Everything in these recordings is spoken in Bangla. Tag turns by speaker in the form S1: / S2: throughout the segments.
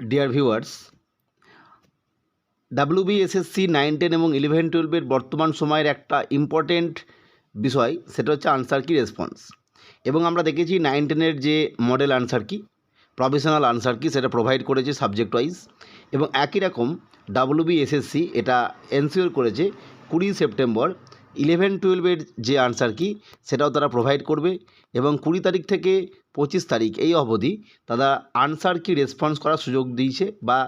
S1: Dear viewers WBSSC nine ten এবং ইলেভেন টুয়েলভের বর্তমান সময়ের একটা ইম্পর্টেন্ট বিষয়, সেটা হচ্ছে আনসার কি রেসপন্স এবং আমরা দেখেছি নাইন টেনের যে মডেল আনসার কি প্রফেশনাল আনসার কি সেটা প্রোভাইড করেছে সাবজেক্ট ওয়াইজ এবং একই রকম ডাব্লিউবিএসএসসি এটা এনসিওর করেছে কুড়ি সেপ্টেম্বর ইলেভেন, টুয়েলভের যে আনসার কি, সেটাও তারা প্রোভাইড করবে এবং কুড়ি তারিখ থেকে পঁচিশ তারিখ এই অবধি তারা আনসার কি রেসপন্স করার সুযোগ দিয়েছে বা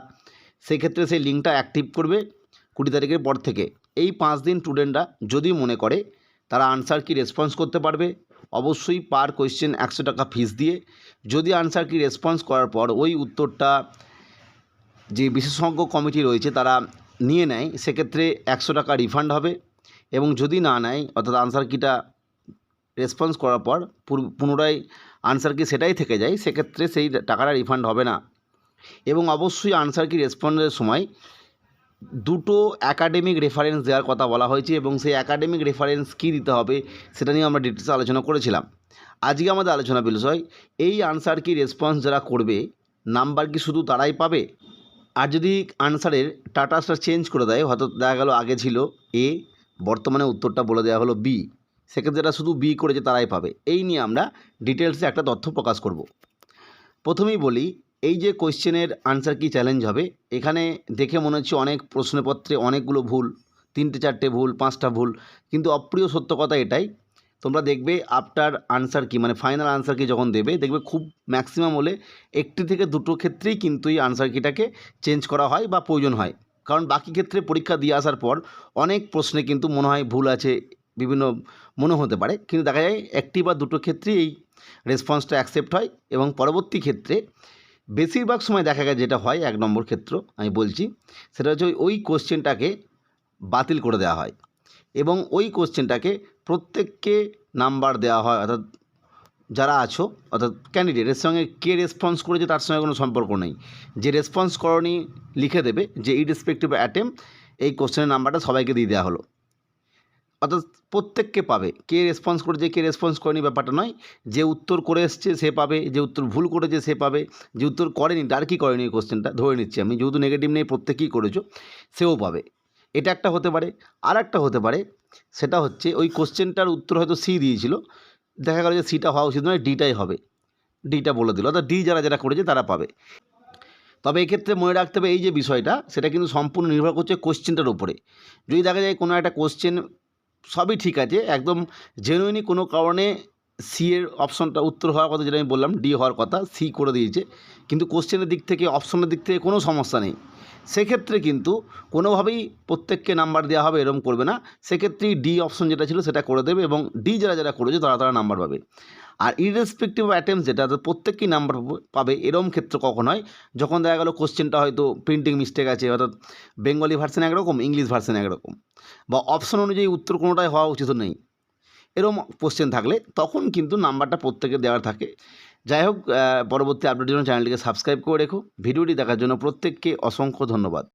S1: সেক্ষেত্রে সেই লিঙ্কটা অ্যাক্টিভ করবে কুড়ি তারিখের পর থেকে। এই পাঁচ দিন স্টুডেন্টরা যদি মনে করে তারা আনসার কি রেসপন্স করতে পারবে, অবশ্যই পার কোয়েশ্চেন একশো টাকা ফিস দিয়ে। যদি আনসার কি রেসপন্স করার পর ওই উত্তরটা যে বিশেষজ্ঞ কমিটি রয়েছে তারা নিয়ে নেয়, সেক্ষেত্রে একশো টাকা রিফান্ড হবে। এবং যদি না নেয়, অর্থাৎ আনসার কিটা রেসপন্স করার পর পুনরায় আনসার কি সেটাই থেকে যায়, সেক্ষেত্রে সেই টাকাটা রিফান্ড হবে না। এবং অবশ্যই আনসার কি রেসপন্সের সময় দুটো একাডেমিক রেফারেন্স দেওয়ার কথা বলা হয়েছে এবং সেই একাডেমিক রেফারেন্স কী দিতে হবে সেটা নিয়ে আমরা ডিটেলসে আলোচনা করেছিলাম। আজকে আমাদের আলোচনা বিষয় এই আনসার কি রেসপন্স যারা করবে নাম্বার কি শুধু তারাই পাবে? আর যদি আনসারের টাটাসটা চেঞ্জ করে দেয়, হয়তো দেখা গেল আগে ছিল এ বর্তমানে উত্তরটা বলে দেওয়া হলো বি সেক্ষেত্রে যারা শুধু বি করেছে তারাই পাবে। এই নিয়ে আমরা ডিটেলসে একটা তথ্য প্রকাশ করব। প্রথমেই বলি, এই যে কোয়েশ্চেনের আনসার কি চ্যালেঞ্জ হবে, এখানে দেখে মনে হচ্ছে অনেক প্রশ্নপত্রে অনেকগুলো ভুল, তিনটে চারটে ভুল, পাঁচটা ভুল, কিন্তু অপ্রিয় সত্য কথা এটাই, তোমরা দেখবে আফটার আনসার কি মানে ফাইনাল আনসার কি যখন দেবে, দেখবে খুব ম্যাক্সিমাম হলে একটি থেকে দুটো ক্ষেত্রেই কিন্তু এই আনসার কিটাকে চেঞ্জ করা হয় বা প্রয়োজন হয়। কারণ বাকি ক্ষেত্রে পরীক্ষা দিয়ে আসার পর অনেক প্রশ্নে কিন্তু মনে হয় ভুল আছে, বিভিন্ন মনে হতে পারে। কিন্তু দেখা যায় একটি বা দুটো ক্ষেত্রেই এই রেসপন্সটা অ্যাকসেপ্ট হয় এবং পরবর্তী ক্ষেত্রে বেশিরভাগ সময় দেখা গেছে যেটা হয়, এক নম্বর ক্ষেত্র আমি বলছি, সেটা হচ্ছে ওই- ওই কোশ্চেনটাকে বাতিল করে দেওয়া হয় এবং ওই কোশ্চেনটাকে প্রত্যেককে নাম্বার দেওয়া হয়, অর্থাৎ যারা আছো, অর্থাৎ ক্যান্ডিডেটের সঙ্গে কে রেসপন্স করেছে তার সঙ্গে কোনো সম্পর্ক নেই। যে রেসপন্স করনি, লিখে দেবে যে ইরেসপেক্টিভ অ্যাটেম এই কোশ্চেনের নাম্বারটা সবাইকে দিয়ে দেওয়া হলো। অর্থাৎ প্রত্যেককে পাবে। কে রেসপন্স করেছে, কে রেসপন্স করেনি ব্যাপারটা নয়। যে উত্তর করে এসছে, সে পাবে। যে উত্তর ভুল করেছে, সে পাবে। যে উত্তর করেনি, তার কি করেনি এই কোশ্চেনটা ধরে নিচ্ছি আমি, যেহেতু নেগেটিভ নেই প্রত্যেকেই করেছ, সেও পাবে। এটা একটা হতে পারে। আর একটা হতে পারে, সেটা হচ্ছে ওই কোশ্চেনটার উত্তর হয়তো সি দিয়েছিল। দেখা গেল যে সিটা হওয়া উচিত নয়, ডিটাই হবে। ডিটা বলে দিল, অর্থাৎ ডি যারা যারা করেছে তারা পাবে। তবে এক্ষেত্রে মনে রাখতে হবে এই যে বিষয়টা, সেটা কিন্তু সম্পূর্ণ নির্ভর করছে কোশ্চেনটার উপরে। যদি দেখা যায় কোনো একটা কোশ্চেন সবই ঠিক আছে, একদম জেনুইনই কোনো কারণে সি এর অপশনটা উত্তর হওয়ার কথা যেটা আমি বললাম ডি হওয়ার কথা সি করে দিয়েছে। কিন্তু কোশ্চেনের দিক থেকে অপশনের দিক থেকে কোনো সমস্যা নেই। সেক্ষেত্রে কিন্তু কোনোভাবেই প্রত্যেককে নাম্বার দেওয়া হবে এরকম করবে না। সেক্ষেত্রেই ডি অপশন যেটা ছিল সেটা করে দেবে এবং ডি যারা যারা করেছে, তারা তারা নাম্বার পাবে। আর ইরেসপেক্টিভ অ্যাটেম্পস যেটা প্রত্যেককেই নাম্বার পাবে এরম ক্ষেত্র কখন হয়? যখন দেখা গেলো কোশ্চেনটা হয়তো প্রিন্টিং মিস্টেক আছে, অর্থাৎ বেঙ্গলি ভার্সন একরকম ইংলিশ ভার্সন একরকম। বা অপশন অনুযায়ী উত্তর কোনোটাই হওয়া উচিত নেই। এরম কোশ্চেন থাকলে তখন কিন্তু নাম্বারটা প্রত্যেকে দেওয়ার থাকে। যাই হোক পরবর্তী আপডেটের জন্য চ্যানেলটিকে সাবস্ক্রাইব করে রেখো। ভিডিওটি দেখার জন্য প্রত্যেককে অসংখ্য ধন্যবাদ।